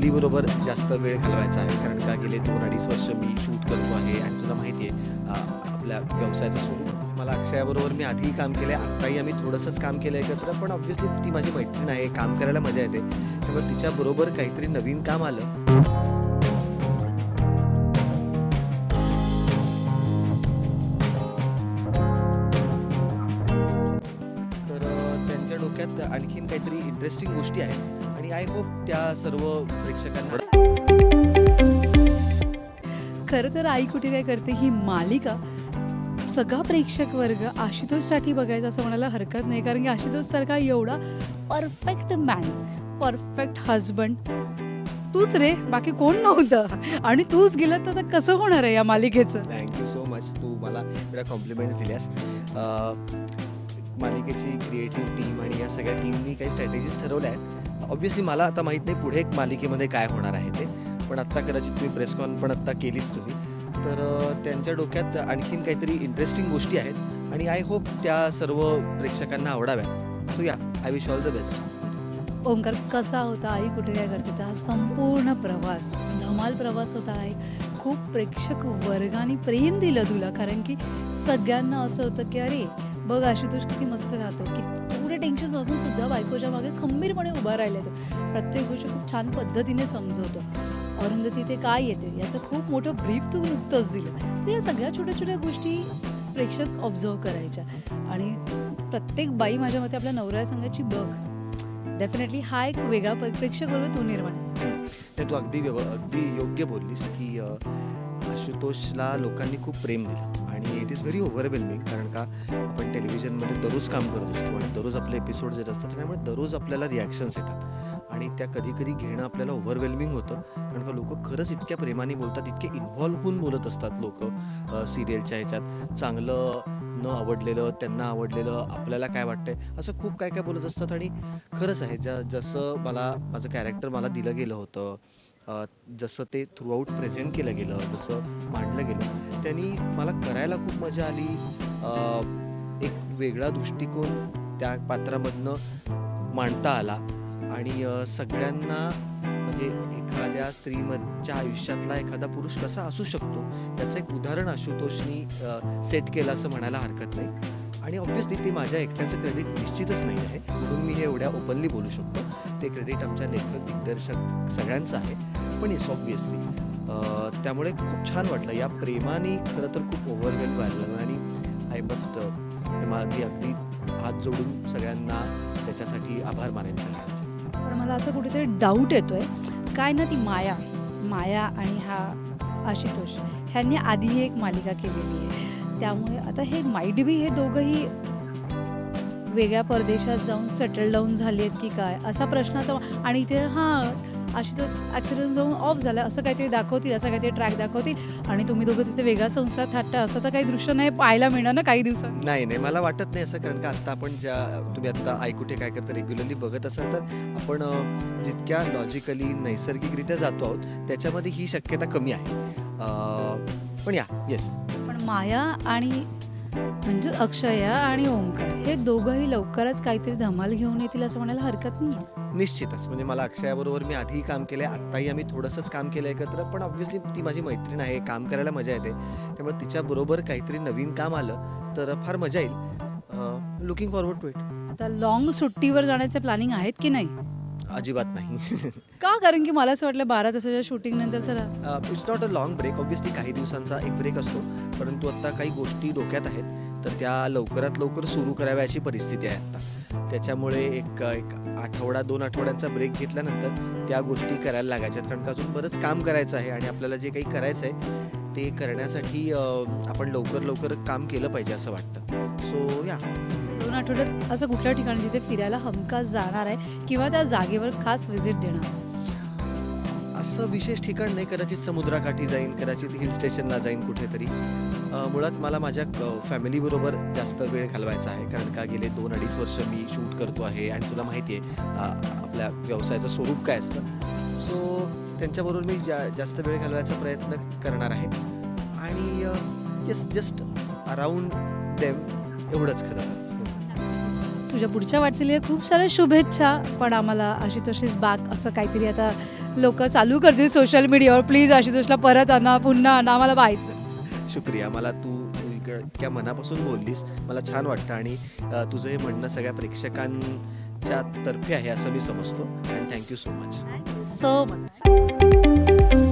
फॅमिलीबरोबर जास्त वेळ घालवायचा आहे. कारण का गेले दोन अडीच वर्ष मी शूट करतो आहे आणि तुला माहिती आहे आपल्या व्यवसायाचं स्वरूप. मला अक्षयाबरोबर मी आधीही काम केलं आहे आत्ताही आम्ही थोडंसंच काम केलं एकत्र पण ऑब्व्हियसली ती माझी मैत्रीण आहे काम करायला मजा येते. त्यामुळे तिच्याबरोबर काहीतरी नवीन काम आलं. तर त्यांच्या डोक्यात आणखीन काहीतरी इंटरेस्टिंग गोष्टी आहेत. आणि आय होप त्या सर्व प्रेक्षकांना खरं तर आई कुठे काय करते? ही मालिका सगळा प्रेक्षक वर्ग आशुतोषसाठी बघायचा असं म्हणायला हरकत नाही. कारण की आशुतोषसारखा एवढा परफेक्ट मॅन परफेक्ट हजबंड तूच रे बाकी कोण नव्हतं? आणि तूच गेलं तर आता कसं होणार आहे या मालिकेचं? थँक्यू सो मच तू मला एवढ्या कॉम्प्लिमेंट्स दिल्यास. मालिकेची क्रिएटिव्ह टीम आणि या सगळ्या टीमनी काही स्ट्रॅटेजीज ठरवल्या आहेत. ऑब्व्हियसली मला आता माहीत नाही पुढे मालिकेमध्ये काय होणार आहे ते. पण आत्ता कदाचित तुम्ही प्रेस कॉन पण आत्ता केलीच तुम्ही. तर त्यांच्या डोक्यात आणखीन काहीतरी इंटरेस्टिंग गोष्टी आहेत. आणि आय होप त्या सर्व प्रेक्षकांना आवडाव्या so yeah I wish all the best Omkar कसा होता आई? कुठे काय करते? हा संपूर्ण प्रवास धमाल प्रवास होता आहे खूप प्रेक्षक वर्गाने प्रेम दिलं तुला. कारण की सगळ्यांना असं होतं की अरे बघ आशुतोष किती मस्त राहतो. की एवढे टेन्शन असून सुद्धा बायकोच्या मागे खंबीरपणे उभा राहिला तो प्रत्येक गोष्ट खूप छान पद्धतीने समजवतो. अरुंधती ते काय येते? याचं खूप मोठं ब्रीफ तू नुकतंच दिलं. तू या सगळ्या छोट्या छोट्या गोष्टी प्रेक्षक ऑब्झर्व करायच्या. आणि प्रत्येक बाई माझ्या मते आपल्या नवऱ्या संघाची बघ डेफिनेटली हा एक वेगळा प्रेक्षक बरोबर तू निर्माण ते तू अगदी अगदी योग्य बोललीस की आशुतोषला लोकांनी खूप प्रेम दिलं. आणि इट इज व्हेरी ओव्हरवेल्मिंग कारण का आपण टेलिव्हिजनमध्ये दररोज काम करत असतो आणि दररोज आपले एपिसोड येत असतात त्यामुळे दररोज आपल्याला रिॲक्शन्स येतात. आणि त्या कधी कधी घेणं आपल्याला ओव्हरवेल्मिंग होतं कारण का लोक खरंच इतक्या प्रेमाने बोलतात इतके इन्व्हॉल्व्ह होऊन बोलत असतात लोक सिरियलच्या ह्याच्यात. चांगलं न आवडलेलं त्यांना आवडलेलं आपल्याला काय वाटतंय असं खूप काय काय बोलत असतात. आणि खरंच आहे ज्या जसं मला माझं कॅरेक्टर मला दिलं गेलं होतं जसं ते थ्रूआउट प्रेझेंट केलं गेलं जसं मांडलं गेलं त्यांनी मला करायला खूप मजा आली. एक वेगळा दृष्टिकोन त्या पात्रामधनं मांडता आला. आणि सगळ्यांना म्हणजे एखाद्या स्त्रीमच्या आयुष्यातला एखादा पुरुष कसा असू शकतो त्याचं एक उदाहरण आशुतोषनी सेट केलं असं म्हणायला हरकत नाही. आणि ऑब्व्हियसली ते माझ्या एकट्याचं क्रेडिट निश्चितच नाही आहे. म्हणून मी हे एवढ्या ओपनली बोलू शकतो. ते क्रेडिट आमच्या लेखक दिग्दर्शक सगळ्यांचं आहे. पण येस ऑब्व्हियसली त्यामुळे खूप छान वाटलं. या प्रेमाने खरं तर खूप ओव्हरवेल व्हायला आणि आय मस्ट मी अगदी हात जोडून सगळ्यांना त्याच्यासाठी आभार मानेन सगळ्यांचे. पण मला असं कुठेतरी डाऊट येतोय. काय ना ती माया माया आणि हा आशुतोष ह्यांनी आधीही एक मालिका केलेली आहे. त्यामुळे आता हे माईट बी हे दोघंही वेगळ्या परदेशात जाऊन सेटल डाऊन झाले आहेत की काय? असा प्रश्न आता आणि इथे हां अशी तो ॲक्सिडेंट जाऊन ऑफ झाला असं काहीतरी दाखवतील असं काहीतरी ट्रॅक दाखवतील. आणि तुम्ही दोघं तिथे वेगळा संसार थाटता असं तर काही दृश्य नाही पाहायला मिळणार ना काही दिवसात नाही नाही मला वाटत नाही असं कारण का आत्ता आपण ज्या तुम्ही आत्ता आई काय करता रेग्युलरली बघत असाल तर आपण जितक्या लॉजिकली नैसर्गिकरित्या जातो आहोत त्याच्यामध्ये ही शक्यता कमी आहे. पण या येस माया आणि म्हणजे अक्षया आणि ओंकार हे दोघंही लवकरच काहीतरी धमाल घेऊन येतील असं म्हणायला हरकत नाही निश्चितच. म्हणजे मला अक्षयाबरोबर मी आधीही काम केलं आहे आत्ताही आम्ही थोडंसंच काम केलं एकत्र पण ऑब्व्हियसली ती माझी मैत्रीण आहे काम करायला मजा येते. त्यामुळे तिच्याबरोबर काहीतरी नवीन काम आलं तर फार मजा येईल. लुकिंग फॉरवर्ड टू इट आता लॉंग सुट्टीवर जाण्याचे प्लॅनिंग आहेत की नाही? अजिबात नाही. का? कारण की मला असं वाटलं बारा तासाच्या शूटिंग नंतर तर it's not a long break obviously काही दिवसांचा एक ब्रेक असतो. परंतु आता काही गोष्टी डोक्यात आहेत. तर त्या लवकरात लवकर सुरू कराव्या अशी परिस्थिती आहे आता. त्याच्यामुळे एक एक आठवडा दोन आठवड्यांचा ब्रेक घेतल्यानंतर त्या गोष्टी करायला लागायच्यात. कारण का अजून बरंच काम करायचं आहे आणि आपल्याला जे काही करायचं आहे ते करण्यासाठी आपण लवकर लवकर काम केलं पाहिजे असं वाटतं. सो या दोन आठवड्यात असं कुठल्या ठिकाणी जिथे फिरायला हमखास जाणार आहे किंवा त्या जागेवर खास व्हिजिट देणार? असं विशेष ठिकाण नाही कदाचित समुद्राकाठी जाईन कदाचित हिल स्टेशनला जाईन कुठेतरी. मुळात मला माझ्या फॅमिलीबरोबर जास्त वेळ घालवायचा आहे. कारण का गेले दोन अडीच वर्ष मी शूट करतो आहे. आणि तुला माहिती आहे आपल्या व्यवसायाचं स्वरूप काय असतं. सो त्यांच्याबरोबर मी जा जास्त वेळ घालवायचा प्रयत्न करणार आहे. आणि यस जस्ट अराऊंड देम एवढंच खरं तुझ्या पुढच्या वाटचालीला खूप साऱ्या शुभेच्छा पण आम्हाला अशी तशीच बाग असं काहीतरी आता लोक चालू करतील सोशल मीडियावर प्लीज अशी परत आणा पुन्हा आणा आम्हाला पाहायचं. शुक्रिया. मला तू इकडं इतक्या मनापासून बोललीस. मला छान वाटतं आणि तुझं हे म्हणणं सगळ्या प्रेक्षकां च्या तर्फे आहे असं मी समजतो. And thank you so much so much